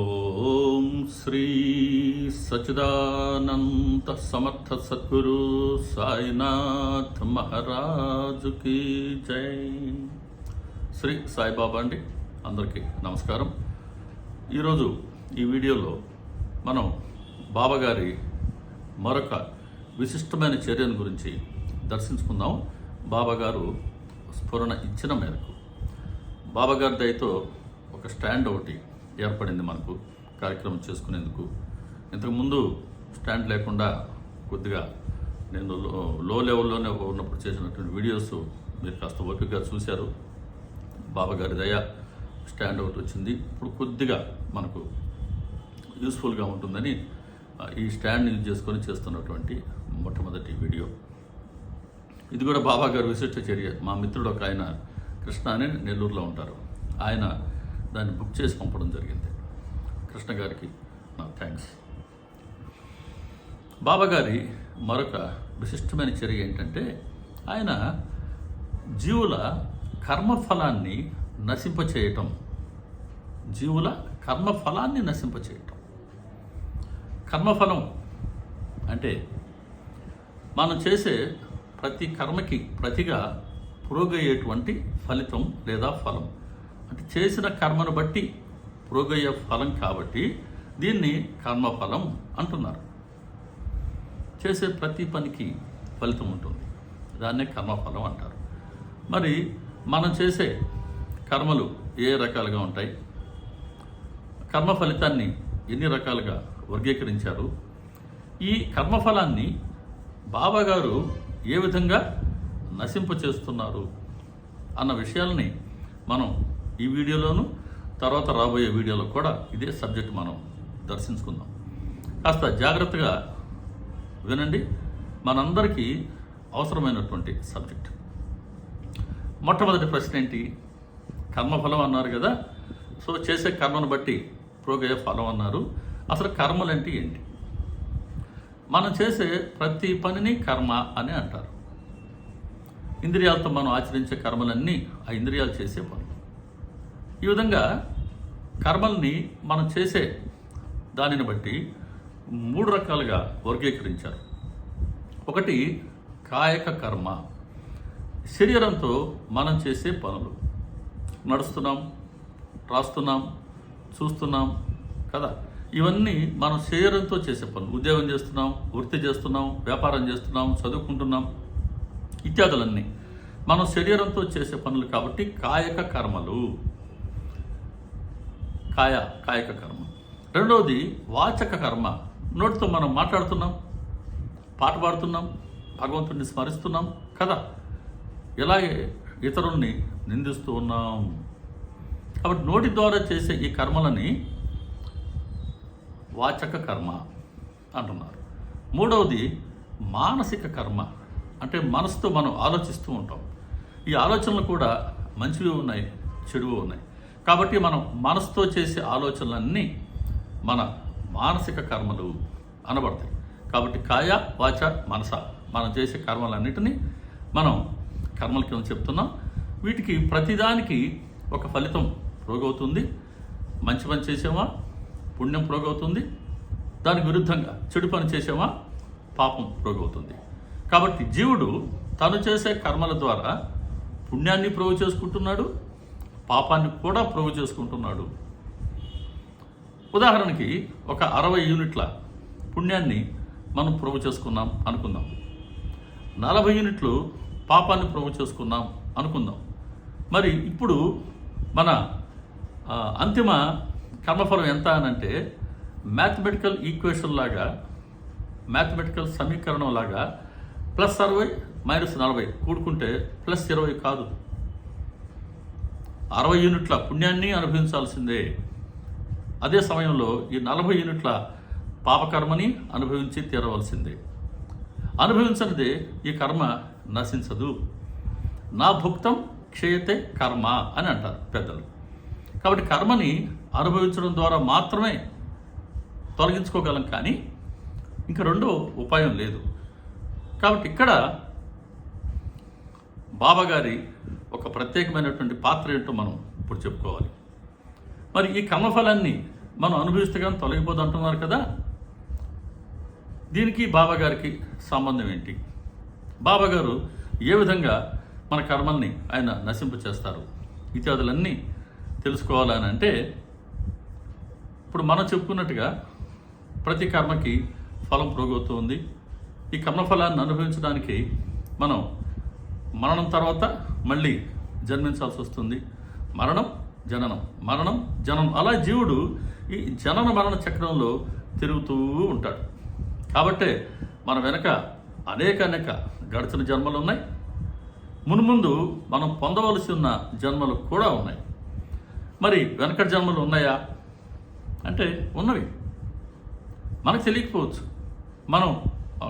ఓం శ్రీ సచిదానంద సమర్థ సద్గురు సాయినాథ్ మహారాజుకి జై. శ్రీ సాయిబాబా అండి అందరికీ నమస్కారం. ఈరోజు ఈ వీడియోలో మనం బాబాగారి మరొక విశిష్టమైన చర్యను గురించి దర్శించుకుందాం. బాబాగారు స్ఫురణ ఇచ్చిన మేరకు. బాబాగారి దయతో ఒక స్టాండ్ ఒకటి ఏర్పడింది మనకు కార్యక్రమం చేసుకునేందుకు. ఇంతకుముందు స్టాండ్ లేకుండా కొద్దిగా నేను లో- లో లెవెల్లోనే ఉన్నప్పుడు చేసినటువంటి వీడియోస్ మీరు కాస్త ఓపికగా చూశారు. బాబాగారి దయ స్టాండ్ ఒకటి వచ్చింది. ఇప్పుడు కొద్దిగా మనకు యూస్ఫుల్గా ఉంటుందని ఈ స్టాండ్ యూజ్ చేసుకొని చేస్తున్నటువంటి మొట్టమొదటి వీడియో. ఇది కూడా బాబా గారు విశిష్ట చర్య. మా మిత్రుడు ఒక ఆయన కృష్ణ అని నెల్లూరులో ఉంటారు. ఆయన దాన్ని బుక్ చేసి పంపడం జరిగింది. కృష్ణ గారికి నా థ్యాంక్స్. బాబాగారి మరొక విశిష్టమైన చర్య ఏంటంటే ఆయన జీవుల కర్మఫలాన్ని నశింపచేయటం. జీవుల కర్మఫలాన్ని నశింపచేయటం. కర్మఫలం అంటే మనం చేసే ప్రతి కర్మకి ప్రతిగా పురోగయ్యేటువంటి ఫలితం లేదా ఫలం. అంటే చేసిన కర్మను బట్టి ప్రోగయ్య ఫలం కాబట్టి దీన్ని కర్మఫలం అంటున్నారు. చేసే ప్రతి పనికి ఫలితం ఉంటుంది. దాన్నే కర్మఫలం అంటారు. మరి మనం చేసే కర్మలు ఏ రకాలుగా ఉంటాయి? కర్మ ఫలితాన్ని ఎన్ని రకాలుగా వర్గీకరించారు? ఈ కర్మఫలాన్ని బాబాగారు ఏ విధంగా నశింప చేస్తున్నారు అన్న విషయాల్ని మనం ఈ వీడియోలోను తర్వాత రాబోయే వీడియోలో కూడా ఇదే సబ్జెక్ట్ మనం దర్శించుకుందాం. కాస్త జాగ్రత్తగా వినండి. మనందరికీ అవసరమైనటువంటి సబ్జెక్ట్. మొట్టమొదటి ప్రశ్న ఏంటి? కర్మఫలం అన్నారు కదా. సో చేసే కర్మను బట్టి ప్రోగయ ఫలం అన్నారు. అసలు కర్మలు అంటే ఏంటి? మనం చేసే ప్రతి పనిని కర్మ అని అంటారు. ఇంద్రియాలతో మనం ఆచరించే కర్మలన్నీ ఆ ఇంద్రియాలు చేసే పనులు. ఈ విధంగా కర్మల్ని మనం చేసే దానిని బట్టి మూడు రకాలుగా వర్గీకరించారు. ఒకటి కాయక కర్మ. శరీరంతో మనం చేసే పనులు. నడుస్తున్నాం రాస్తున్నాం చూస్తున్నాం కదా? ఇవన్నీ మనం శరీరంతో చేసే పనులు. ఉద్యోగం చేస్తున్నాం వృత్తి చేస్తున్నాం వ్యాపారం చేస్తున్నాం చదువుకుంటున్నాం ఇత్యాదులన్నీ. మనం శరీరంతో చేసే పనులు కాబట్టి కాయక కర్మలు. కాయ కాయక కర్మ. రెండవది వాచక కర్మ. నోటితో మనం మాట్లాడుతున్నాం పాట పాడుతున్నాం భగవంతుడిని స్మరిస్తున్నాం కదా. ఇలాగే ఇతరుల్ని నిందిస్తూ ఉన్నాం. కాబట్టి నోటి ద్వారా చేసే ఈ కర్మలని వాచక కర్మ అంటున్నారు. మూడవది మానసిక కర్మ. అంటే మనసుతో మనం ఆలోచిస్తూ ఉంటాం. ఈ ఆలోచనలు కూడా మంచివి ఉన్నాయి చెడువి ఉన్నాయి. కాబట్టి మనం మనసుతో చేసే ఆలోచనలన్నీ మన మానసిక కర్మలు అనబడతాయి. కాబట్టి కాయ వాచ మనస మనం చేసే కర్మలన్నిటినీ మనం కర్మల కింద చెప్తున్నాం? వీటికి ప్రతిదానికి ఒక ఫలితం ప్రోగవుతుంది మంచి పని చేసామా? పుణ్యం ప్రోగవుతుంది దానికి విరుద్ధంగా చెడు పని చేసామా? పాపం ప్రోగవుతుంది కాబట్టి జీవుడు తను చేసే కర్మల ద్వారా పుణ్యాన్ని ప్రోగు చేసుకుంటున్నాడు. పాపాన్ని కూడా ప్రోగు చేసుకుంటున్నాడు. ఉదాహరణకి ఒక అరవై యూనిట్ల పుణ్యాన్ని మనం ప్రోగు చేసుకున్నాం అనుకుందాం. నలభై యూనిట్లు పాపాన్ని ప్రోగు చేసుకున్నాం అనుకుందాం. మరి ఇప్పుడు మన అంతిమ కర్మఫలం ఎంత అని అంటే మ్యాథమెటికల్ ఈక్వేషన్ లాగా మ్యాథమెటికల్ సమీకరణం లాగా ప్లస్ అరవై మైనస్ నలభై కూడుకుంటే ప్లస్ ఇరవై కాదు. అరవై యూనిట్ల పుణ్యాన్ని అనుభవించాల్సిందే. అదే సమయంలో ఈ నలభై యూనిట్ల పాపకర్మని అనుభవించి తీరవలసిందే. అనుభవించనిదే ఈ కర్మ నశించదు. నా భుక్తం క్షయతే కర్మ అని అంటారు పెద్దలు. కాబట్టి కర్మని అనుభవించడం ద్వారా మాత్రమే తొలగించుకోగలం కానీ ఇంకా రెండో ఉపాయం లేదు. కాబట్టి ఇక్కడ బాబాగారి ఒక ప్రత్యేకమైనటువంటి పాత్ర ఏంటో మనం ఇప్పుడు చెప్పుకోవాలి. మరి ఈ కర్మఫలాన్ని మనం అనుభవిస్తే కానీ తొలగిపోదు అంటున్నారు కదా? దీనికి బాబా గారికి సంబంధం ఏంటి? బాబా గారు ఏ విధంగా మన కర్మల్ని ఆయన నశింపు చేస్తారు? ఇత్యాదులన్నీ తెలుసుకోవాలని అంటే ఇప్పుడు మనం చెప్పుకున్నట్టుగా ప్రతి కర్మకి ఫలం ప్రోగవుతూ ఈ కర్మఫలాన్ని అనుభవించడానికి మనం మరణం తర్వాత మళ్ళీ జన్మించాల్సి వస్తుంది. మరణం జననం. మరణం జననం. అలా జీవుడు ఈ జనన మరణ చక్రంలో తిరుగుతూ ఉంటాడు. కాబట్టే మన వెనక అనేక అనేక గడిచిన జన్మలు ఉన్నాయి. మున్ముందు మనం పొందవలసి ఉన్న జన్మలు కూడా ఉన్నాయి. మరి వెనకటి జన్మలు ఉన్నాయా? అంటే ఉన్నవి. మనకు తెలియకపోవచ్చు. మనం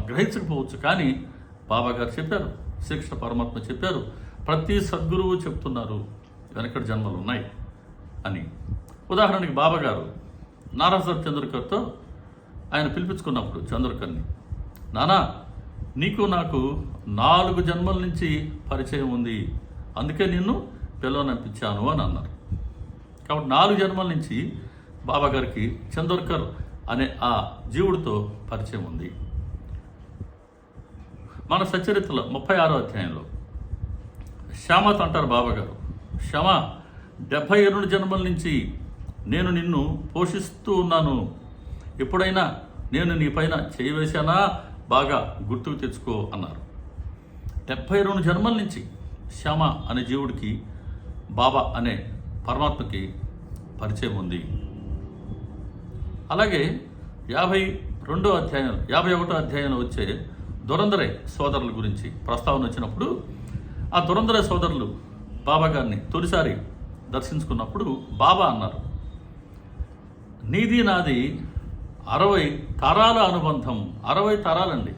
గ్రహించకపోవచ్చు. కానీ బాబా గారు చెప్పారు శ్రీకృష్ణ పరమాత్మ చెప్పారు ప్రతి సద్గురువు చెప్తున్నారు వెనకటి జన్మలు ఉన్నాయి అని. ఉదాహరణకి బాబా గారు నారాసాబ్ చంద్రకర్తో ఆయన పిలిపించుకున్నప్పుడు చంద్రకర్ని నానా నీకు నాకు నాలుగు జన్మల నుంచి పరిచయం ఉంది అందుకే నిన్ను పిలవనంపించాను అని అన్నారు. కాబట్టి నాలుగు జన్మల నుంచి బాబా గారికి అనే ఆ జీవుడితో పరిచయం ఉంది. మన సచరిత్రలో ముప్పై ఆరో అధ్యాయంలో. శ్యామత అంటారు బాబాగారు. శ్యామ డెబ్భై రెండు జన్మల నుంచి నేను నిన్ను పోషిస్తూ ఉన్నాను. ఎప్పుడైనా నేను నీ పైన చేయవేశానా బాగా గుర్తుకు తెచ్చుకో అన్నారు. డెబ్భై రెండు జన్మల నుంచి శ్యామ అనే జీవుడికి బాబా అనే పరమాత్మకి పరిచయం ఉంది. అలాగే యాభై రెండో అధ్యాయం యాభై ఒకటో అధ్యాయంలో వచ్చే దురందరే సోదరుల గురించి ప్రస్తావన వచ్చినప్పుడు ఆ దురంధరే సోదరులు బాబా గారిని తొలిసారి దర్శించుకున్నప్పుడు బాబా అన్నారు నీది నాది అరవై తరాల అనుబంధం అరవై తరాలండి.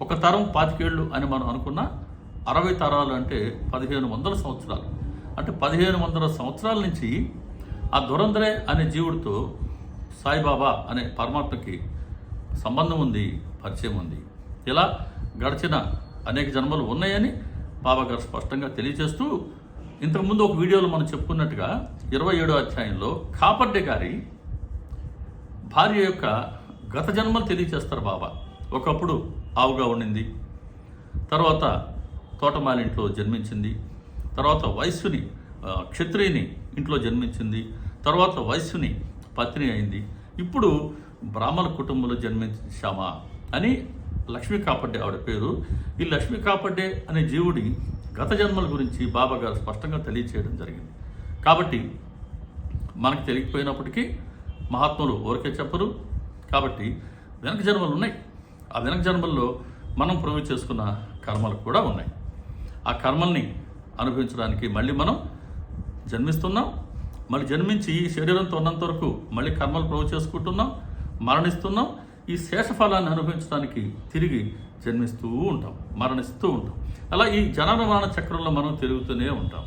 ఒక తరం పాతికేళ్ళు అని మనం అనుకున్న అరవై తరాలు అంటే పదిహేను వందల సంవత్సరాలు. అంటే పదిహేను వందల సంవత్సరాల నుంచి ఆ దురందరే అనే జీవుడితో సాయిబాబా అనే పరమాత్మకి సంబంధం ఉంది పరిచయం ఉంది. ఇలా గడిచిన అనేక జన్మలు ఉన్నాయని బాబా గారు స్పష్టంగా తెలియజేస్తూ ఇంతకుముందు ఒక వీడియోలో మనం చెప్పుకున్నట్టుగా ఇరవై ఏడో అధ్యాయంలో కాపర్డే గారి భార్య యొక్క గత జన్మలు తెలియచేస్తారు బాబా. ఒకప్పుడు ఆవుగా ఉండింది. తర్వాత తోటమాలింట్లో జన్మించింది. తర్వాత వైశ్యుని క్షత్రియుని ఇంట్లో జన్మించింది. తర్వాత వైశ్యుని పత్ని అయింది. ఇప్పుడు బ్రాహ్మణ కుటుంబంలో జన్మించామా అని లక్ష్మీ కాపడ్డే ఆవిడ పేరు. ఈ లక్ష్మీ కాపడ్డే అనే జీవుడి గత జన్మల గురించి బాబా గారు స్పష్టంగా తెలియచేయడం జరిగింది. కాబట్టి మనకు తెలియకపోయినప్పటికీ మహాత్ములు ఊరికే చెప్పరు. కాబట్టి వెనక జన్మలు ఉన్నాయి. ఆ వెనక జన్మల్లో మనం ప్రూవ్ చేసుకున్న కర్మలు కూడా ఉన్నాయి. ఆ కర్మల్ని అనుభవించడానికి మళ్ళీ మనం జన్మిస్తున్నాం. మళ్ళీ జన్మించి ఈ శరీరంతో ఉన్నంత వరకు మళ్ళీ కర్మలు ప్రూవ్ చేసుకుంటున్నాం. మరణిస్తున్నాం. ఈ శేషఫలాన్ని అనుభవించడానికి తిరిగి జన్మిస్తూ ఉంటాం మరణిస్తూ ఉంటాం. అలా ఈ జనన మరణ చక్రంలో మనం తిరుగుతూనే ఉంటాం.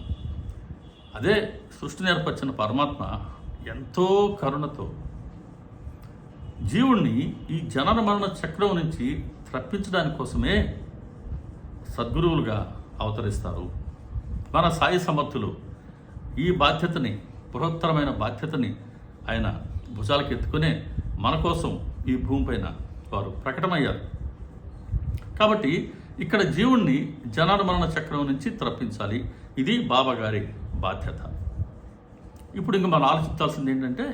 అదే సృష్టిని ఏర్పరిచిన పరమాత్మ ఎంతో కరుణతో జీవుణ్ణి ఈ జనన మరణ చక్రం నుంచి తప్పించడానికి కోసమే సద్గురువులుగా అవతరిస్తారు. మన సాయి సమర్థులు ఈ బాధ్యతని బృహత్తరమైన బాధ్యతని ఆయన భుజాలకు ఎత్తుకునే మన కోసం ఈ భూమిపైన వారు ప్రకటమయ్యారు. కాబట్టి ఇక్కడ జీవుణ్ణి జనన మరణ చక్రం నుంచి తప్పించాలి. ఇది బాబా గారి బాధ్యత. ఇప్పుడు ఇంక మనం ఆలోచించాల్సింది ఏంటంటే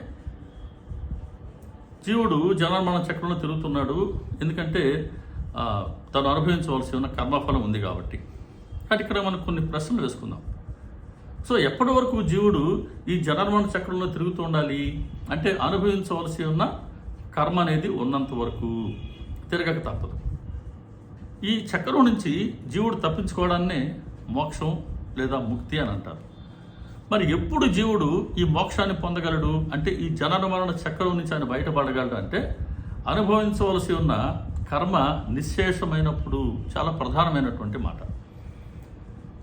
జీవుడు జనన మరణ చక్రంలో తిరుగుతున్నాడు. ఎందుకంటే తను అనుభవించవలసి ఉన్న కర్మఫలం ఉంది కాబట్టి. కాబట్టి ఇక్కడ మనం కొన్ని ప్రశ్నలు వేసుకుందాం. సో ఎప్పటి వరకు జీవుడు ఈ జనర్మణ చక్రంలో తిరుగుతూ ఉండాలి? అంటే అనుభవించవలసి ఉన్న కర్మ అనేది ఉన్నంత వరకు తిరగక తప్పదు. ఈ చక్రం నుంచి జీవుడు తప్పించుకోవడాన్నే మోక్షం లేదా ముక్తి అని అంటారు. మరి ఎప్పుడు జీవుడు ఈ మోక్షాన్ని పొందగలడు? అంటే ఈ జనన మరణ చక్రం నుంచి ఆయన బయటపడగలడు అంటే అనుభవించవలసి ఉన్న కర్మ నిశ్శేషమైనప్పుడు చాలా ప్రధానమైనటువంటి మాట.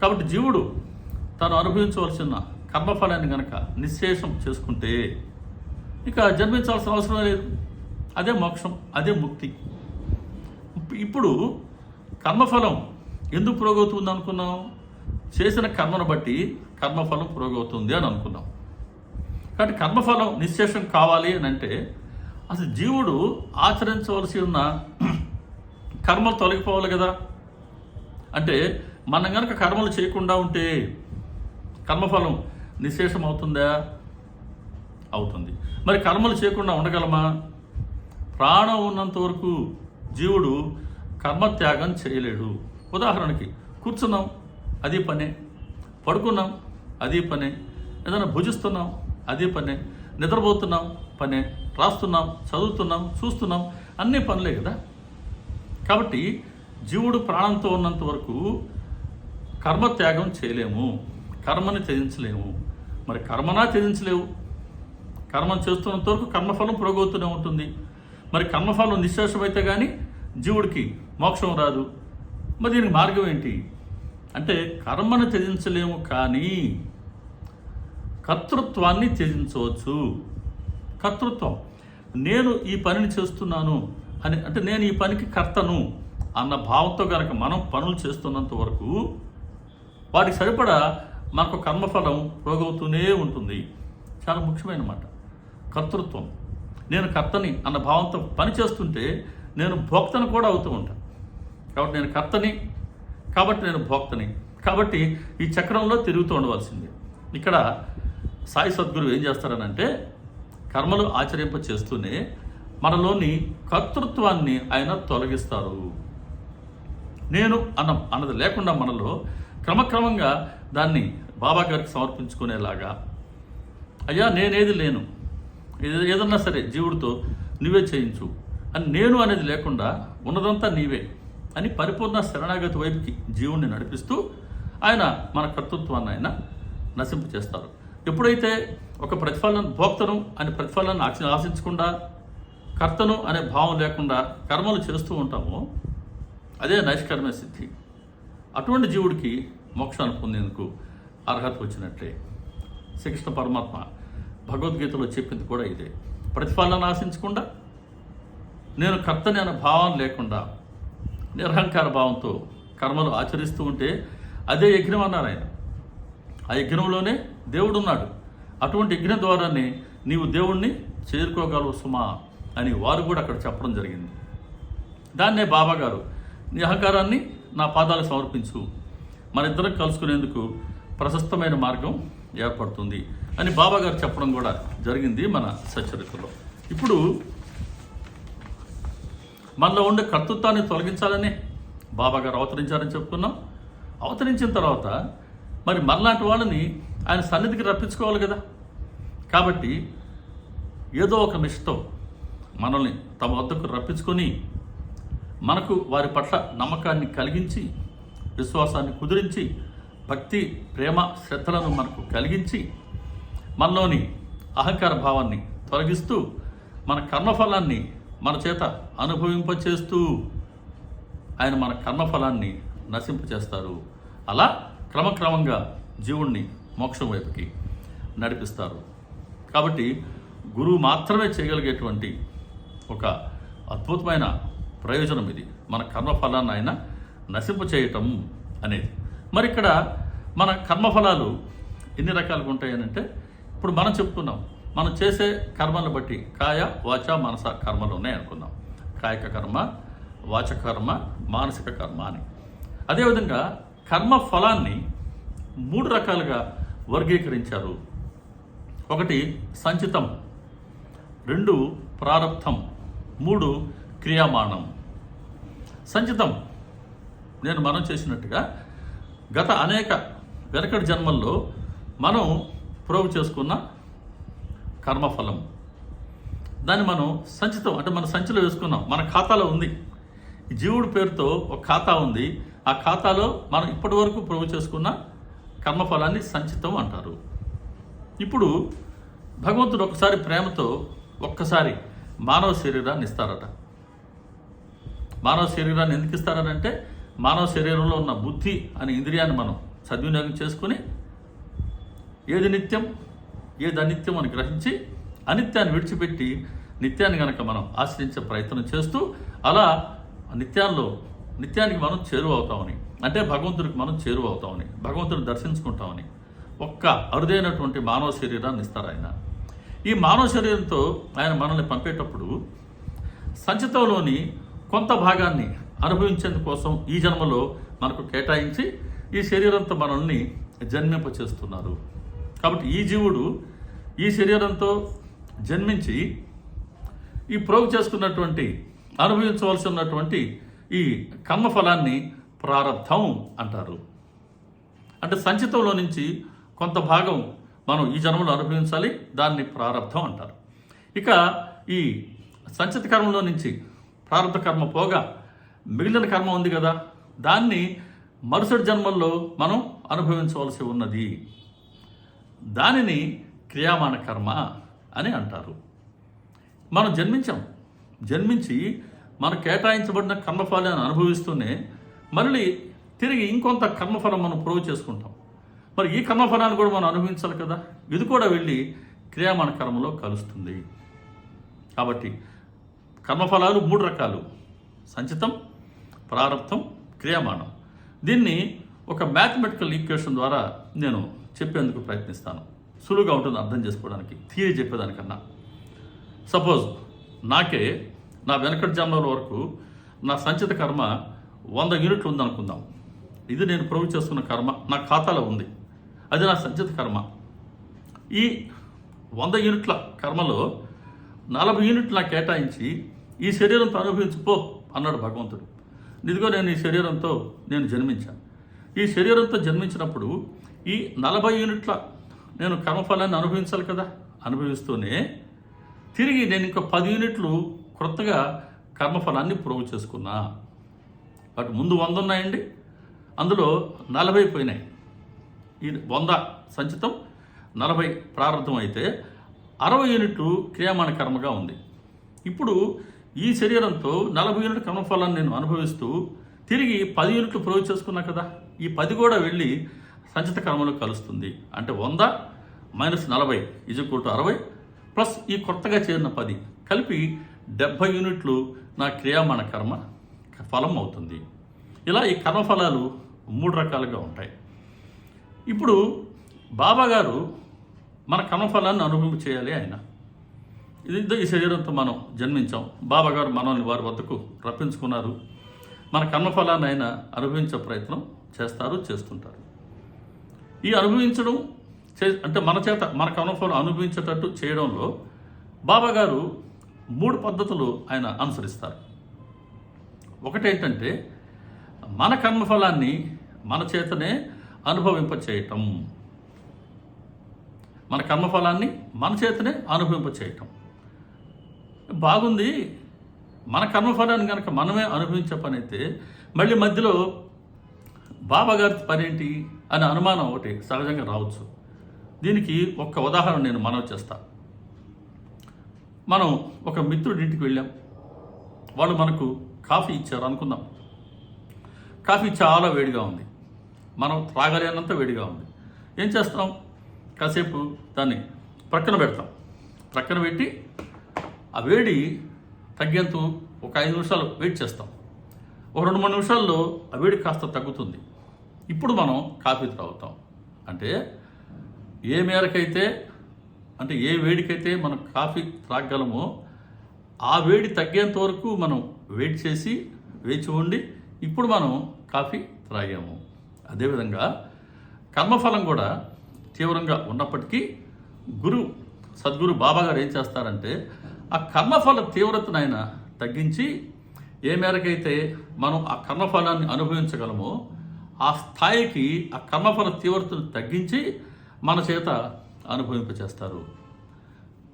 కాబట్టి జీవుడు తాను అనుభవించవలసిన కర్మఫలాన్ని గనక నిశ్శేషం చేసుకుంటే ఇక జన్మించాల్సిన అవసరం లేదు. అదే మోక్షం అదే ముక్తి. ఇప్పుడు కర్మఫలం ఎందుకు పురోగవుతుంది అనుకున్నాం? చేసిన కర్మను బట్టి కర్మఫలం పురోగవుతుంది అని అనుకున్నాం. కాబట్టి కర్మఫలం నిశ్శేషం కావాలి అని అంటే అసలు జీవుడు ఆచరించవలసి ఉన్న కర్మలు తొలగిపోవాలి కదా. అంటే మనం కనుక కర్మలు చేయకుండా ఉంటే కర్మఫలం నిశేషం అవుతుందా అవుతుంది. మరి కర్మలు చేయకుండా ఉండగలమా? ప్రాణం ఉన్నంత వరకు జీవుడు కర్మత్యాగం చేయలేడు. ఉదాహరణకి కూర్చున్నాం అది పనే. పడుకున్నాం అది పనే. ఏదైనా భుజిస్తున్నాం అది పనే. నిద్రపోతున్నాం పనే. రాస్తున్నాం చదువుతున్నాం చూస్తున్నాం అన్నీ పనులే కదా. కాబట్టి జీవుడు ప్రాణంతో ఉన్నంత వరకు కర్మత్యాగం చేయలేము. కర్మని త్యజించలేము. మరి కర్మనా త్యజించలేవు. కర్మం చేస్తున్నంత వరకు కర్మఫలం పురోగవుతూనే ఉంటుంది. మరి కర్మఫలం నిశ్శేషమైతే కానీ జీవుడికి మోక్షం రాదు. మరి దీనికి మార్గం ఏంటి? అంటే కర్మను త్యజించలేము కానీ కర్తృత్వాన్ని త్యజించవచ్చు. కర్తృత్వం నేను ఈ పనిని చేస్తున్నాను అని అంటే నేను ఈ పనికి కర్తను అన్న భావంతో కనుక మనం పనులు చేస్తున్నంత వరకు వాటికి సరిపడా మనకు కర్మఫలం పోగవుతూనే ఉంటుంది. చాలా ముఖ్యమైన మాట. కర్తృత్వం. నేను కర్తని అన్న భావంతో పని చేస్తుంటే నేను భోక్తను కూడా అవుతూ ఉంటాను కాబట్టి నేను కర్తని కాబట్టి నేను భోక్తని. కాబట్టి ఈ చక్రంలో తిరుగుతూ ఉండవలసిందే. ఇక్కడ సాయి సద్గురు ఏం చేస్తారనంటే కర్మలు ఆచరింప చేస్తూనే మనలోని కర్తృత్వాన్ని ఆయన తొలగిస్తారు. నేను అన్న అన్నది లేకుండా మనలో క్రమక్రమంగా దాన్ని బాబా గారికి సమర్పించుకునేలాగా అయ్యా నేనేది లేను. ఏదన్నా సరే జీవుడితో నువ్వే చేయించు. అని నేను అనేది లేకుండా ఉన్నదంతా నీవే అని పరిపూర్ణ శరణాగతి వైపుకి జీవుణ్ణి నడిపిస్తూ ఆయన మన కర్తృత్వాన్ని ఆయన నశింపు చేస్తారు. ఎప్పుడైతే ఒక ప్రతిఫలం భోక్తను అని ప్రతిఫలాన్ని ఆశ- ఆశించకుండా కర్తను అనే భావం లేకుండా కర్మలు చేస్తూ ఉంటామో అదే నైష్కర్మ సిద్ధి. అటువంటి జీవుడికి మోక్షాన్ని పొందేందుకు అర్హత వచ్చినట్లే. శ్రీకృష్ణ పరమాత్మ భగవద్గీతలో చెప్పింది కూడా ఇదే. ప్రతిఫలాన్ని ఆశించకుండా నేను కర్తని అనే భావం లేకుండా నిరహంకార భావంతో కర్మలు ఆచరిస్తూ ఉంటే అదే యజ్ఞం అన్నారు ఆయన. ఆ యజ్ఞంలోనే దేవుడు ఉన్నాడు అటువంటి యజ్ఞం ద్వారానే నీవు దేవుణ్ణి చేరుకోగలవు సుమా అని వారు కూడా అక్కడ చెప్పడం జరిగింది. దాన్నే బాబా గారు నీ అహంకారాన్ని నా పాదాలకు సమర్పించు. మన ఇద్దరం కలుసుకునేందుకు ప్రశస్తమైన మార్గం ఏర్పడుతుంది అని బాబా గారు చెప్పడం కూడా జరిగింది మన సచరిత్రలో. ఇప్పుడు మనలో ఉండే కర్తృత్వాన్ని తొలగించాలని బాబా గారు అవతరించారని చెప్పుకున్నాం. అవతరించిన తర్వాత మరి మనలాంటి వాళ్ళని ఆయన సన్నిధికి రప్పించుకోవాలి కదా. కాబట్టి ఏదో ఒక మిషతో మనల్ని తమ వద్దకు రప్పించుకొని మనకు వారి పట్ల నమ్మకాన్ని కలిగించి విశ్వాసాన్ని కుదిరించి భక్తి ప్రేమ శ్రద్ధలను మనకు కలిగించి మనలోని అహంకార భావాన్ని తొలగిస్తూ మన కర్మఫలాన్ని మన చేత అనుభవింపచేస్తూ ఆయన మన కర్మఫలాన్ని నశింపచేస్తారు. అలా క్రమక్రమంగా జీవుణ్ణి మోక్షం వైపుకి నడిపిస్తారు. కాబట్టి గురువు మాత్రమే చేయగలిగేటువంటి ఒక అద్భుతమైన ప్రయోజనం ఇది. మన కర్మఫలాన్ని ఆయన నశింపచేయటం అనేది. మరి ఇక్కడ మన కర్మఫలాలు ఎన్ని రకాలుగా ఉంటాయనంటే ఇప్పుడు మనం చెప్పుకున్నాం మనం చేసే కర్మలను బట్టి కాయ వాచ మనస కర్మలు ఉన్నాయి అనుకున్నాం కాయక కర్మ వాచ కర్మ మానసిక కర్మ అని. అదేవిధంగా కర్మ ఫలాన్ని మూడు రకాలుగా వర్గీకరించారు. ఒకటి సంచితం రెండు ప్రారబ్ధం మూడు క్రియామాణం సంచితం నేను మనం చేసినట్టుగా గత అనేక వెనకటి జన్మల్లో మనం ప్రోగు చేసుకున్న కర్మఫలం. దాన్ని మనం సంచితం అంటే మన సంచిలో వేసుకున్నాం. మన ఖాతాలో ఉంది. జీవుడి పేరుతో ఒక ఖాతా ఉంది. ఆ ఖాతాలో మనం ఇప్పటి వరకు ప్రోగు చేసుకున్న కర్మఫలాన్ని సంచితం అంటారు. ఇప్పుడు భగవంతుడు ఒకసారి ప్రేమతో ఒక్కసారి మానవ శరీరాన్ని ఇస్తారట. మానవ శరీరాన్ని ఎందుకు ఇస్తారనంటే మానవ శరీరంలో ఉన్న బుద్ధి అనే ఇంద్రియాన్ని మనం సద్వినియోగం చేసుకుని ఏది నిత్యం ఏది అనిత్యం అని గ్రహించి అనిత్యాన్ని విడిచిపెట్టి నిత్యాన్ని కనుక మనం ఆశ్రయించే ప్రయత్నం చేస్తూ అలా నిత్యాల్లో నిత్యానికి మనం చేరువ అవుతామని అంటే భగవంతుడికి మనం చేరువ అవుతామని భగవంతుడిని దర్శించుకుంటామని ఒక్క అరుదైనటువంటి మానవ శరీరాన్ని ఇస్తారు ఆయన. ఈ మానవ శరీరంతో ఆయన మనల్ని పంపేటప్పుడు సంచితంలోని కొంత భాగాన్ని అనుభవించేందుకోసం ఈ జన్మలో మనకు కేటాయించి ఈ శరీరంతో మనల్ని జన్మింప చేస్తున్నారు కాబట్టి ఈ జీవుడు ఈ శరీరంతో జన్మించి ఈ ప్రోగు చేసుకున్నటువంటి అనుభవించవలసి ఉన్నటువంటి ఈ కర్మఫలాన్ని ప్రారంధం అంటారు. అంటే సంచితంలో నుంచి కొంత భాగం మనం ఈ జన్మలో అనుభవించాలి దాన్ని ప్రారంధం అంటారు. ఇక ఈ సంచిత కర్మలో నుంచి ప్రారంభ కర్మ పోగా మిగిలిన కర్మ ఉంది కదా. దాన్ని మరుసటి జన్మల్లో మనం అనుభవించవలసి ఉన్నది. దానిని క్రియామాన కర్మ అని అంటారు. మనం జన్మించాం. జన్మించి మనకు కేటాయించబడిన కర్మఫలాన్ని అనుభవిస్తూనే మళ్ళీ తిరిగి ఇంకొంత కర్మఫలం మనం ప్రూవ్ చేసుకుంటాం. మరి ఈ కర్మఫలాన్ని కూడా మనం అనుభవించాలి కదా. ఇది కూడా వెళ్ళి క్రియామాన కర్మలో కలుస్తుంది. కాబట్టి కర్మఫలాలు మూడు రకాలు. సంచితం ప్రారంభం క్రియామానం. దీన్ని ఒక మ్యాథమెటికల్ ఈక్వేషన్ ద్వారా నేను చెప్పేందుకు ప్రయత్నిస్తాను. సులువుగా ఉంటుంది అర్థం చేసుకోవడానికి థియరీ చెప్పేదానికన్నా. సపోజ్ నాకే నా వెనకటి జన్మల వరకు నా సంచిత కర్మ వంద యూనిట్లు ఉందనుకుందాం. ఇది నేను ప్రొవ్యూ చేసుకున్న కర్మ నా ఖాతాలో ఉంది. అది నా సంచిత కర్మ. ఈ వంద యూనిట్ల కర్మలో నలభై యూనిట్లు నాకు కేటాయించి ఈ శరీరంతో అనుభవించుకో అన్నాడు భగవంతుడు. ఇదిగో నేను ఈ శరీరంతో నేను జన్మించాను. ఈ శరీరంతో జన్మించినప్పుడు ఈ నలభై యూనిట్ల నేను కర్మఫలాన్ని అనుభవించాలి కదా? అనుభవిస్తూనే తిరిగి నేను ఇంకా పది యూనిట్లు క్రొత్తగా కర్మఫలాన్ని ప్రోవ్ చేసుకున్నా. వాటి ముందు వంద ఉన్నాయండి. అందులో నలభై పోయినాయి. ఈ వంద సంచితం నలభై ప్రారంభం అయితే అరవై యూనిట్లు క్రియామాన కర్మగా ఉంది. ఇప్పుడు ఈ శరీరంతో నలభై యూనిట్ కర్మఫలాన్ని నేను అనుభవిస్తూ తిరిగి పది యూనిట్లు ప్రూవ్ చేసుకున్నా కదా. ఈ పది కూడా వెళ్ళి సంచిత కర్మలో కలుస్తుంది. అంటే వంద మైనస్ నలభై ఈజ్వల్ టు అరవై ప్లస్ ఈ కొత్తగా చేరిన పది కలిపి డెబ్భై యూనిట్లు నా క్రియామాన కర్మ ఫలం అవుతుంది. ఇలా ఈ కర్మఫలాలు మూడు రకాలుగా ఉంటాయి. ఇప్పుడు బాబా గారు మన కర్మఫలాన్ని అనుభవం చేయాలి ఆయన. ఇది ఈ శరీరంతో మనం జన్మించాం. బాబాగారు మనల్ని వారి వద్దకు రప్పించుకున్నారు. మన కర్మఫలాన్ని ఆయన అనుభవించే ప్రయత్నం చేస్తారు చేస్తుంటారు. ఈ అనుభవించడం చే అంటే మన చేత మన కర్మఫలం అనుభవించేటట్టు చేయడంలో బాబాగారు మూడు పద్ధతులు ఆయన అనుసరిస్తారు. ఒకటేంటంటే మన కర్మఫలాన్ని మన చేతనే అనుభవింప చేయటం మన కర్మఫలాన్ని మన చేతనే అనుభవింప చేయటం బాగుంది. మన కర్మఫలాన్ని కనుక మనమే అనుభవించే పని అయితే మళ్ళీ మధ్యలో బాబా గారి పని ఏంటి అనే అనుమానం ఒకటి సహజంగా రావచ్చు. దీనికి ఒక్క ఉదాహరణ నేను మనవి చేస్తా. మనం ఒక మిత్రుడి ఇంటికి వెళ్ళాం. వాళ్ళు మనకు కాఫీ ఇచ్చారు అనుకుందాం. కాఫీ చాలా వేడిగా ఉంది. మనం త్రాగలేనంత వేడిగా ఉంది. ఏం చేస్తాం కాసేపు దాన్ని ప్రక్కన పెడతాం. ప్రక్కన పెట్టి ఆ వేడి తగ్గేంత ఒక ఐదు నిమిషాలు వెయిట్ చేస్తాం. ఒక రెండు మూడు నిమిషాల్లో ఆ వేడి కాస్త తగ్గుతుంది. ఇప్పుడు మనం కాఫీ త్రాగుతాం అంటే ఏ మేరకైతే అంటే ఏ వేడికైతే మనం కాఫీ త్రాగలమో ఆ వేడి తగ్గేంత వరకు మనం వెయిట్ చేసి వేచి ఉండి ఇప్పుడు మనం కాఫీ త్రాగాము అదేవిధంగా కర్మఫలం కూడా తీవ్రంగా ఉన్నప్పటికీ గురు సద్గురు బాబా గారు ఏం చేస్తారంటే ఆ కర్మఫల తీవ్రతను ఆయన తగ్గించి ఏ మేరకైతే మనం ఆ కర్మఫలాన్ని అనుభవించగలమో ఆ స్థాయికి ఆ కర్మఫల తీవ్రతను తగ్గించి మన చేత అనుభవింపచేస్తారు.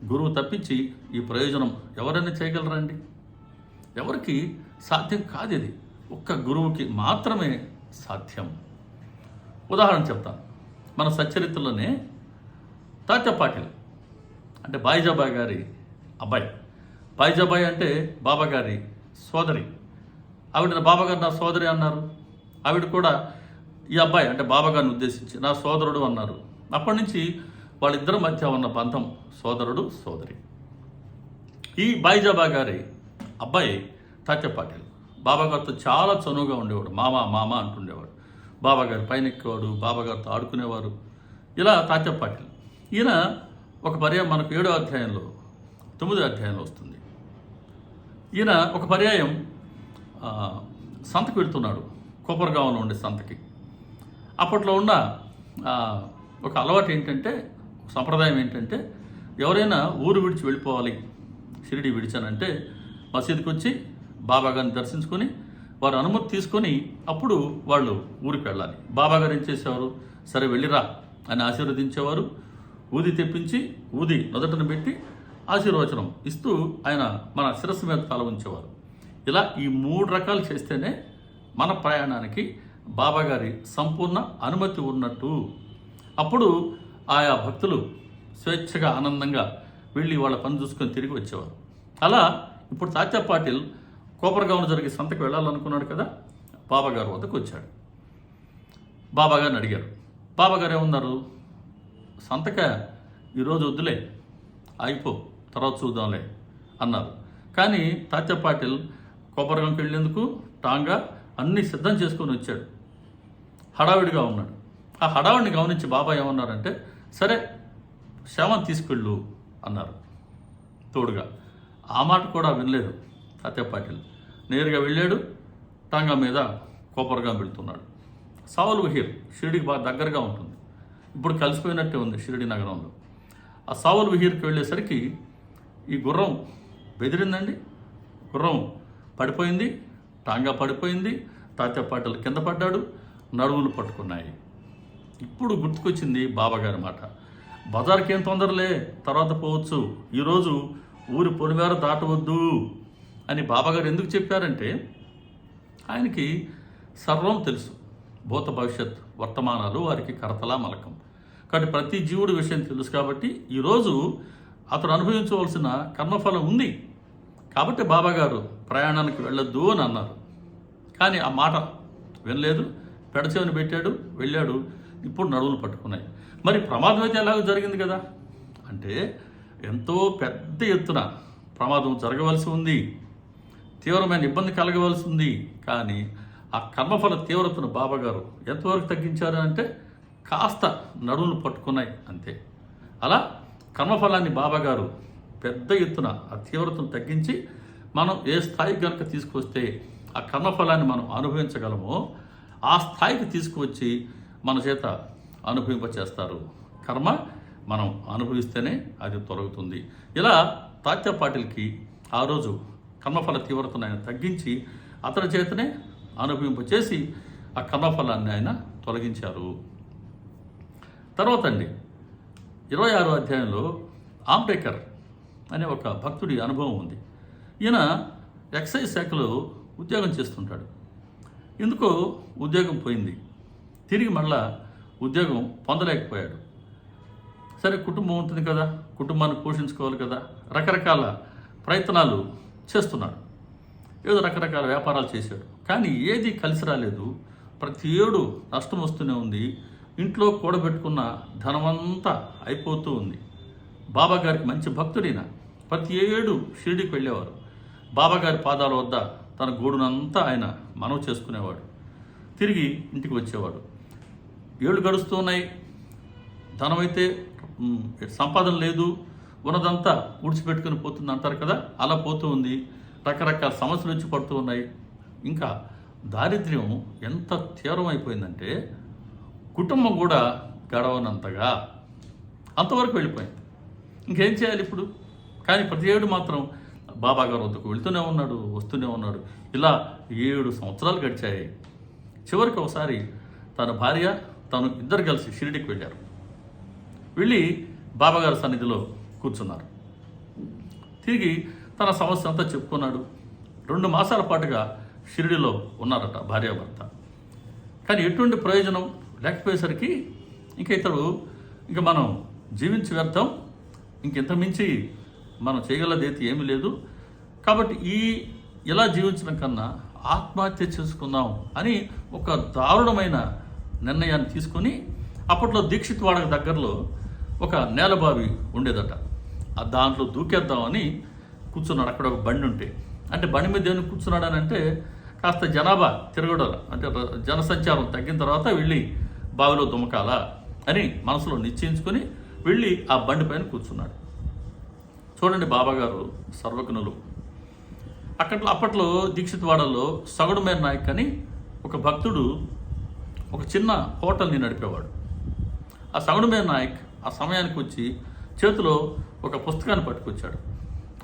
గురువు తప్పించి ఈ ప్రయోజనం ఎవరైనా చేయగలరండి ఎవరికి సాధ్యం కాదు ఇది. ఒక్క గురువుకి మాత్రమే సాధ్యం. ఉదాహరణ చెప్తాను. మన సచ్చరిత్రలోనే తాత్య పాటిల్ అంటే బాయిజాబా గారి అబ్బాయి. పైజాబాయి అంటే బాబాగారి సోదరి. ఆవిడ నా బాబాగారు నా సోదరి అన్నారు. ఆవిడ కూడా ఈ అబ్బాయి అంటే బాబాగారిని ఉద్దేశించి నా సోదరుడు అన్నారు. అప్పటి నుంచి వాళ్ళిద్దరి మధ్య ఉన్న బంధం సోదరుడు సోదరి. ఈ బాయిజాబా గారి అబ్బాయి తాత్య పాటిల్. బాబాగారితో చాలా చనువుగా ఉండేవాడు. మామ మామ అంటుండేవాడు. బాబాగారు పైన ఎక్కేవాడు బాబాగారితో ఆడుకునేవారు. ఇలా తాత్య పాటిల్. ఈయన ఒక పర్యాయం మనకు ఏడో అధ్యాయంలో తొమ్మిదో అధ్యాయంలో వస్తుంది. ఈయన ఒక పర్యాయం సంతకు వెళ్తున్నాడు. కొప్పరగావంలో ఉండే సంతకి. అప్పట్లో ఉన్న ఒక అలవాటు ఏంటంటే సంప్రదాయం ఏంటంటే ఎవరైనా ఊరు విడిచి వెళ్ళిపోవాలి షిరిడి విడిచానంటే మసీదుకి వచ్చి బాబాగారిని దర్శించుకొని వారు అనుమతి తీసుకొని అప్పుడు వాళ్ళు ఊరికి వెళ్ళాలి. బాబాగారు ఏం చేసేవారు? సరే వెళ్ళిరా అని ఆశీర్వదించేవారు. ఊది తెప్పించి ఊది మొదటను పెట్టి ఆశీర్వచనం ఇస్తూ ఆయన మన శిరస్సు మీద తల ఉంచేవారు. ఇలా ఈ మూడు రకాలు చేస్తేనే మన ప్రయాణానికి బాబాగారి సంపూర్ణ అనుమతి ఉన్నట్టు. అప్పుడు ఆయా భక్తులు స్వేచ్ఛగా ఆనందంగా వెళ్ళి వాళ్ళ పని చూసుకొని తిరిగి వచ్చేవారు. అలా ఇప్పుడు తాత్యా పాటిల్ కోపరగావును జరిగే సంతకు వెళ్ళాలనుకున్నాడు కదా బాబాగారు వద్దకు వచ్చాడు. బాబాగారిని అడిగారు బాబాగారు ఏమన్నారు? సంతక ఈరోజు వద్దులే ఆగిపో తర్వాత చూద్దాంలే అన్నారు. కానీ తాత్య పాటిల్ కొబ్బరిగంకి వెళ్ళేందుకు టాంగా అన్నీ సిద్ధం చేసుకొని వచ్చాడు. హడావిడిగా ఉన్నాడు. ఆ హడావిడిని గమనించి బాబా ఏమన్నారంటే సరే శవం తీసుకెళ్ళు అన్నారు. తోడుగా. ఆ మాట కూడా వినలేదు తాత్య పాటిల్. నేరుగా వెళ్ళాడు టాంగా మీద కోపరగా వెళ్తున్నాడు. సావుల్ వహీర్ షిరిడికి బాగా దగ్గరగా ఉంటుంది. ఇప్పుడు కలిసిపోయినట్టే ఉంది షిరిడి నగరంలో. ఆ సావుల్ విహీర్కి వెళ్ళేసరికి ఈ గుర్రం బెదిరిందండి. గుర్రం పడిపోయింది టాంగా పడిపోయింది తాత్యపాటలు కింద పడ్డాడు నడువులు పట్టుకున్నాయి. ఇప్పుడు గుర్తుకొచ్చింది బాబాగారి మాట. బజార్కి ఏం తొందరలే తర్వాత పోవచ్చు. ఈరోజు ఊరి పొలిమేర దాటవద్దు అని బాబాగారు ఎందుకు చెప్పారంటే ఆయనకి సర్వం తెలుసు. భూత భవిష్యత్ వర్తమానాలు వారికి కరతలా మలకం. కాబట్టి ప్రతి జీవుడి విషయం తెలుసు కాబట్టి ఈరోజు అతడు అనుభవించవలసిన కర్మఫలం ఉంది. కాబట్టి బాబాగారు ప్రయాణానికి వెళ్ళొద్దు అని అన్నారు. కానీ ఆ మాట వినలేదు. పెడచెవిని పెట్టాడు వెళ్ళాడు. ఇప్పుడు నడువులు పట్టుకున్నాయి. మరి ప్రమాదం అయితే ఎలాగో జరిగింది కదా? అంటే ఎంతో పెద్ద ఎత్తున ప్రమాదం జరగవలసి ఉంది. తీవ్రమైన ఇబ్బంది కలగవలసి ఉంది. కానీ ఆ కర్మఫల తీవ్రతను బాబాగారు ఎంతవరకు తగ్గించారు అంటే కాస్త నడువులు పట్టుకున్నాయి అంతే. అలా కర్మఫలాన్ని బాబాగారు పెద్ద ఎత్తున ఆ తీవ్రతను తగ్గించి మనం ఏ స్థాయికి కనుక తీసుకొస్తే ఆ కర్మఫలాన్ని మనం అనుభవించగలమో ఆ స్థాయికి తీసుకువచ్చి మన చేత అనుభవింపచేస్తారు. కర్మ మనం అనుభవిస్తేనే అది తొలగుతుంది. ఇలా తాత్య పాటిల్కి ఆ రోజు కర్మఫల తీవ్రతను ఆయన తగ్గించి అతని చేతనే అనుభవింపచేసి ఆ కర్మఫలాన్ని ఆయన తొలగించారు. తర్వాత అండి ఇరవై ఆరో అధ్యాయంలో ఆంబేకర్ అనే ఒక భక్తుడి అనుభవం ఉంది. ఈయన ఎక్సైజ్ శాఖలో ఉద్యోగం చేస్తుంటాడు. ఎందుకో ఉద్యోగం పోయింది. తిరిగి మళ్ళా ఉద్యోగం పొందలేకపోయాడు. సరే కుటుంబం ఉంటుంది కదా కుటుంబాన్ని పోషించుకోవాలి కదా రకరకాల ప్రయత్నాలు చేస్తున్నాడు. ఏదో రకరకాల వ్యాపారాలు చేశాడు. కానీ ఏది కలిసి రాలేదు. ప్రతి ఏడు నష్టం వస్తూనే ఉంది. ఇంట్లో కూడబెట్టుకున్న ధనమంతా అయిపోతూ ఉంది. బాబాగారికి మంచి భక్తుడైన ప్రతి ఏడు షిరిడికి వెళ్ళేవారు. బాబాగారి పాదాల వద్ద తన గూడునంతా ఆయన మనవి చేసుకునేవాడు. తిరిగి ఇంటికి వచ్చేవాడు. ఏళ్ళు గడుస్తూ ఉన్నాయి. ధనం అయితే సంపాదన లేదు. ఉన్నదంతా ఊడ్చిపెట్టుకుని పోతుంది అంటారు కదా? అలా పోతూ ఉంది. రకరకాల సమస్యలు వచ్చి పడుతూ ఉన్నాయి. ఇంకా దారిద్ర్యం ఎంత తీవ్రమైపోయిందంటే కుటుంబం కూడా గడవనంతగా అంతవరకు వెళ్ళిపోయింది. ఇంకేం చేయాలి ఇప్పుడు? కానీ ప్రతి ఏడు మాత్రం బాబా గారు వద్దకు వెళ్తూనే ఉన్నాడు వస్తూనే ఉన్నాడు. ఇలా ఏడు సంవత్సరాలు గడిచాయి. చివరికి ఒకసారి తన భార్య తను ఇద్దరు కలిసి షిరిడికి వెళ్ళారు. వెళ్ళి బాబాగారి సన్నిధిలో కూర్చున్నారు. తిరిగి తన సమస్య అంతా చెప్పుకున్నాడు. రెండు మాసాల పాటుగా షిరిడిలో ఉన్నారట భార్యాభర్త. కానీ ఎటువంటి ప్రయోజనం? లేకపోయేసరికి ఇంక ఇతడు ఇంక మనం జీవించి వ్యర్థం. ఇంకెంత మించి మనం చేయగలదైతే ఏమీ లేదు. కాబట్టి ఈ ఇలా జీవించడం కన్నా ఆత్మహత్య చేసుకుందాం అని ఒక దారుణమైన నిర్ణయాన్ని తీసుకొని అప్పట్లో దీక్షిత్ వాడక దగ్గరలో ఒక నేలబావి ఉండేదట. ఆ దాంట్లో దూకేద్దామని కూర్చున్నాడు. అక్కడ ఒక బండి ఉంటే. అంటే బండి మీద ఏమైనా కూర్చున్నాడు అని అంటే కాస్త జనాభా తిరగడం అంటే జనసంచారం తగ్గిన తర్వాత వెళ్ళి బావిలో దుమకాలా అని మనసులో నిశ్చయించుకొని వెళ్ళి ఆ బండి పైన కూర్చున్నాడు. చూడండి బాబాగారు సర్వజ్ఞులు. అక్కట్లో అప్పట్లో దీక్షితవాడలో సగడుమేర నాయక్ అని ఒక భక్తుడు ఒక చిన్న హోటల్ని నడిపేవాడు. ఆ సగడుమేర నాయక్ ఆ సమయానికి వచ్చి చేతిలో ఒక పుస్తకాన్ని పట్టుకొచ్చాడు.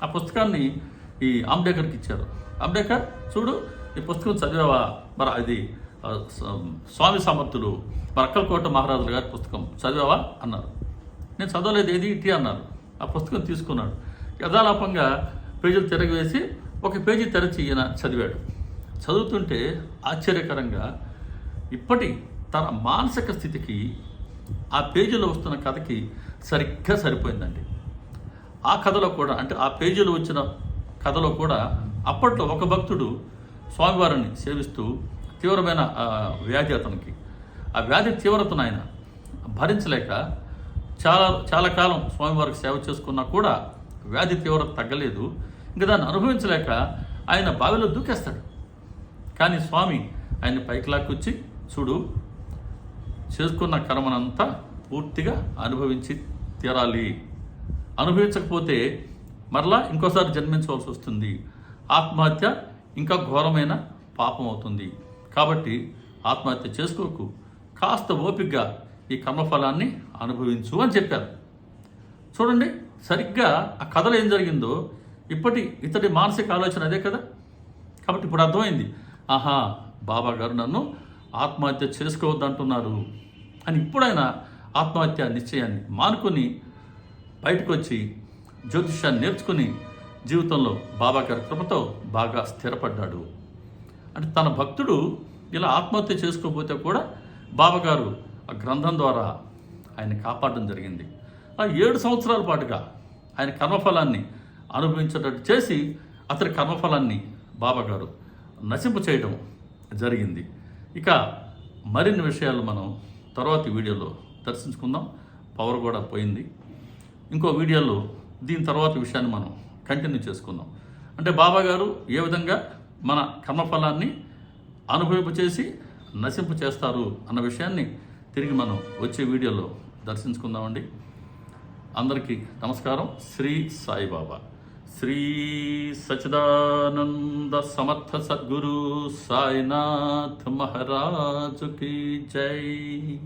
ఆ పుస్తకాన్ని ఈ అంబేద్కర్కి ఇచ్చారు. అంబేద్కర్ చూడు ఈ పుస్తకం చదివావా? మరి అది స్వామి సమర్థుడు మరి మహారాజులు గారి పుస్తకం చదివావా? అన్నారు. నేను చదవలేదు ఏది? ఇటీ అన్నారు. ఆ పుస్తకం తీసుకున్నాడు. యథాలాపంగా పేజీలు తిరగవేసి ఒక పేజీ తెరచి ఈయన చదివాడు. చదువుతుంటే ఆశ్చర్యకరంగా ఇప్పటి తన మానసిక స్థితికి ఆ పేజీలో వస్తున్న కథకి సరిగ్గా సరిపోయిందండి. ఆ కథలో కూడా అంటే ఆ పేజీలో వచ్చిన కథలో కూడా అప్పట్లో ఒక భక్తుడు స్వామివారిని సేవిస్తూ తీవ్రమైన వ్యాధి అతనికి. ఆ వ్యాధి తీవ్రతను ఆయన భరించలేక చాలా చాలా కాలం స్వామివారికి సేవ చేసుకున్నా కూడా వ్యాధి తీవ్రత తగ్గలేదు. ఇంకా దాన్ని అనుభవించలేక ఆయన బావిలో దూకేస్తాడు. కానీ స్వామి ఆయన పైకి లాక్కొచ్చి చూడు చేసుకున్న కర్మనంతా పూర్తిగా అనుభవించి తీరాలి. అనుభవించకపోతే మరలా ఇంకోసారి జన్మించవలసి వస్తుంది. ఆత్మహత్య ఇంకా ఘోరమైన పాపం అవుతుంది. కాబట్టి ఆత్మహత్య చేసుకోకు. కాస్త ఓపికగా ఈ కర్మఫలాన్ని అనుభవించు అని చెప్పారు. చూడండి సరిగ్గా ఆ కథలో ఏం జరిగిందో ఇప్పటి ఇతడి మానసిక ఆలోచన అదే కదా? కాబట్టి ఇప్పుడు అర్థమైంది. ఆహా బాబా గారు నన్ను ఆత్మహత్య చేసుకోవద్దంటున్నారు అని ఇప్పుడైనా ఆత్మహత్య నిశ్చయాన్ని మానుకొని బయటకు వచ్చి జ్యోతిష్యాన్ని నేర్చుకుని జీవితంలో బాబా గారి కృపతో బాగా స్థిరపడ్డాడు. అంటే తన భక్తుడు ఇలా ఆత్మహత్య చేసుకోకపోతే కూడా బాబాగారు ఆ గ్రంథం ద్వారా ఆయన కాపాడడం జరిగింది. ఆ ఏడు సంవత్సరాల పాటుగా ఆయన కర్మఫలాన్ని అనుభవించేటట్టు చేసి అతని కర్మఫలాన్ని బాబాగారు నశింపు చేయడం జరిగింది. ఇక మరిన్ని విషయాలు మనం తర్వాతి వీడియోలో దర్శించుకుందాం. పవర్ కూడా పోయింది. ఇంకో వీడియోలో దీని తర్వాత విషయాన్ని మనం కంటిన్యూ చేసుకుందాం. అంటే బాబా గారు ఏ విధంగా మన కర్మఫలాన్ని అనుభవింపు చేసి నశింపు చేస్తారు అన్న విషయాన్ని తిరిగి మనం వచ్చే వీడియోలో దర్శించుకుందామండి. అందరికీ నమస్కారం. శ్రీ సాయిబాబా. శ్రీ సచిదానంద సమర్థ సద్గురు సాయినాథ్ మహారాజుకి జై.